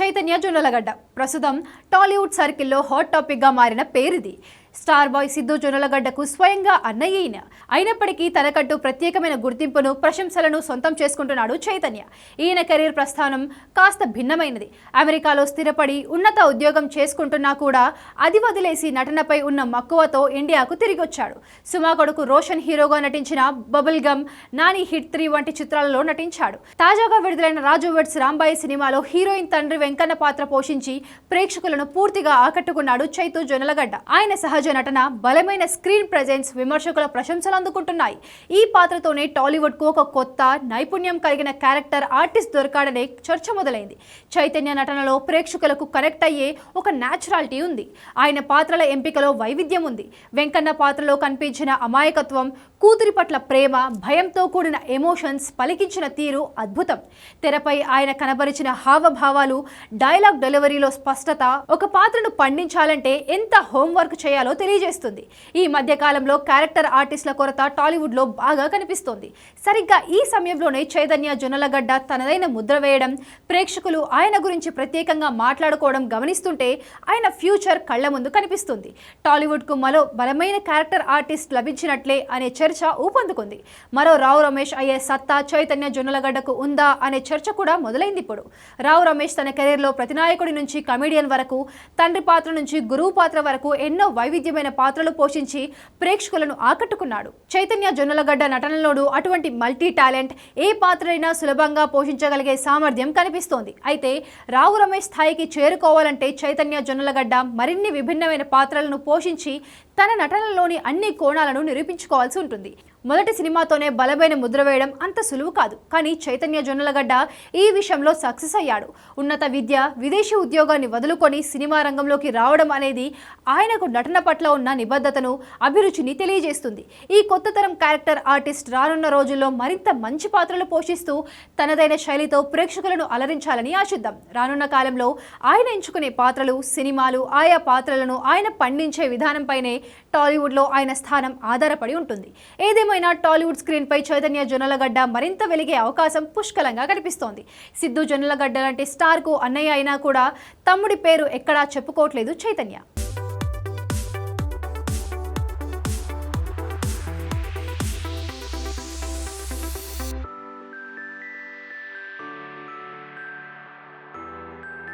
చైతన్య జొన్నలగడ్డ ప్రస్తుతం టాలీవుడ్ సర్కిల్లో హాట్ టాపిక్గా మారిన పేరిది. స్టార్ బాయ్ సిద్ధు జొన్నలగడ్డకు స్వయంగా అన్నయ్య అయినప్పటికీ తనకంటూ ప్రత్యేకమైన గుర్తింపును ప్రశంసలను సొంతం చేసుకుంటున్నాడు చైతన్య. ఈయన కెరీర్ ప్రస్థానం కాస్త భిన్నమైనది. అమెరికాలో స్థిరపడి ఉన్నత ఉద్యోగం చేసుకుంటున్నా కూడా అది వదిలేసి నటనపై ఉన్న మక్కువతో ఇండియాకు తిరిగి వచ్చాడు సుమా కొడుకు రోషన్ హీరోగా నటించిన bubble gum Nani hit three వంటి చిత్రాలలో నటించాడు. తాజాగా విడుదలైన రాజు వెడ్స్ రాంబాయి సినిమాలో హీరోయిన్ తండ్రి వెంకన్న పాత్ర పోషించి ప్రేక్షకులను పూర్తిగా ఆకట్టుకున్నాడు చైతు జొన్నలగడ్డ. ఆయన సహజ నటన బలమైన స్క్రీన్ ప్రెజెన్స్ విమర్శకుల ప్రశంసలు అందుకుంటున్నాయి. ఈ పాత్రతోనే టాలీవుడ్కు ఒక కొత్త నైపుణ్యం కలిగిన క్యారెక్టర్ ఆర్టిస్ట్ దొరకాడనే చర్చ మొదలైంది. చైతన్య నటనలో ప్రేక్షకులకు కనెక్ట్ అయ్యే ఒక న్యాచురాలిటీ ఉంది. ఆయన పాత్రల ఎంపికలో వైవిధ్యం ఉంది. వెంకన్న పాత్రలో కనిపించిన అమాయకత్వం కూతురి పట్ల ప్రేమ భయంతో కూడిన ఎమోషన్స్ పలికించిన తీరు అద్భుతం. తెరపై ఆయన కనబరిచిన హావభావాలు డైలాగ్ డెలివరీలో స్పష్టత ఒక పాత్రను పండించాలంటే ఎంత హోంవర్క్ చేయాలో తెలియజేస్తుంది. ఈ మధ్య కాలంలో క్యారెక్టర్ ఆర్టిస్టుల కొరత టాలీవుడ్లో బాగా కనిపిస్తోంది. సరిగ్గా ఈ సమయంలోనే చైతన్య జొన్నలగడ్డ తనదైన ముద్ర వేయడం ప్రేక్షకులు ఆయన గురించి ప్రత్యేకంగా మాట్లాడుకోవడం గమనిస్తుంటే ఆయన ఫ్యూచర్ కళ్ళ ముందు కనిపిస్తుంది. టాలీవుడ్కు మరో బలమైన క్యారెక్టర్ ఆర్టిస్ట్ లభించినట్లే అనే చర్చ ఊపందుకుంది. మరో రావు రమేష్ అయ్యే సత్తా చైతన్య జొన్నలగడ్డకు ఉందా అనే చర్చ కూడా మొదలైంది ఇప్పుడు. రావు రమేష్ తన కెరీర్లో ప్రతినాయకుడి నుంచి కమెడియన్ వరకు తండ్రి పాత్ర నుంచి గురువు పాత్ర వరకు ఎన్నో వైవిధ్య వైవిధ్యమైన పాత్రలు పోషించి ప్రేక్షకులను ఆకట్టుకున్నాడు. చైతన్య జొన్నలగడ్డ నటనలోనూ అటువంటి మల్టీ టాలెంట్ ఏ పాత్రైనా సులభంగా పోషించగలిగే సామర్థ్యం కనిపిస్తోంది. అయితే రావు రమేష్ స్థాయికి చేరుకోవాలంటే చైతన్య జొన్నలగడ్డ మరిన్ని విభిన్నమైన పాత్రలను పోషించి తన నటనలోని అన్ని కోణాలను నిరూపించుకోవాల్సి ఉంటుంది. మొదటి సినిమాతోనే బలమైన ముద్ర వేయడం అంత సులువు కాదు. కానీ చైతన్య జొన్నలగడ్డ ఈ విషయంలో సక్సెస్ అయ్యాడు. ఉన్నత విద్య విదేశీ ఉద్యోగాన్ని వదులుకొని సినిమా రంగంలోకి రావడం అనేది ఆయనకు నటన పట్ల ఉన్న నిబద్ధతను అభిరుచిని తెలియజేస్తుంది. ఈ కొత్త తరం క్యారెక్టర్ ఆర్టిస్ట్ రానున్న రోజుల్లో మరింత మంచి పాత్రలు పోషిస్తూ తనదైన శైలితో ప్రేక్షకులను అలరించాలని ఆశిద్దాం. రానున్న కాలంలో ఆయన ఎంచుకునే పాత్రలు సినిమాలు ఆయా పాత్రలను ఆయన పండించే విధానంపైనే టాలీవుడ్లో ఆయన స్థానం ఆధారపడి ఉంటుంది. ఏదేమైనా టాలీవుడ్ స్క్రీన్పై చైతన్య జొన్నలగడ్డ మరింత వెలిగే అవకాశం పుష్కలంగా కనిపిస్తోంది. సిద్ధు జొన్నలగడ్డ లాంటి స్టార్కు అన్నయ్య అయినా కూడా తమ్ముడి పేరు ఎక్కడా చెప్పుకోవట్లేదు చైతన్య.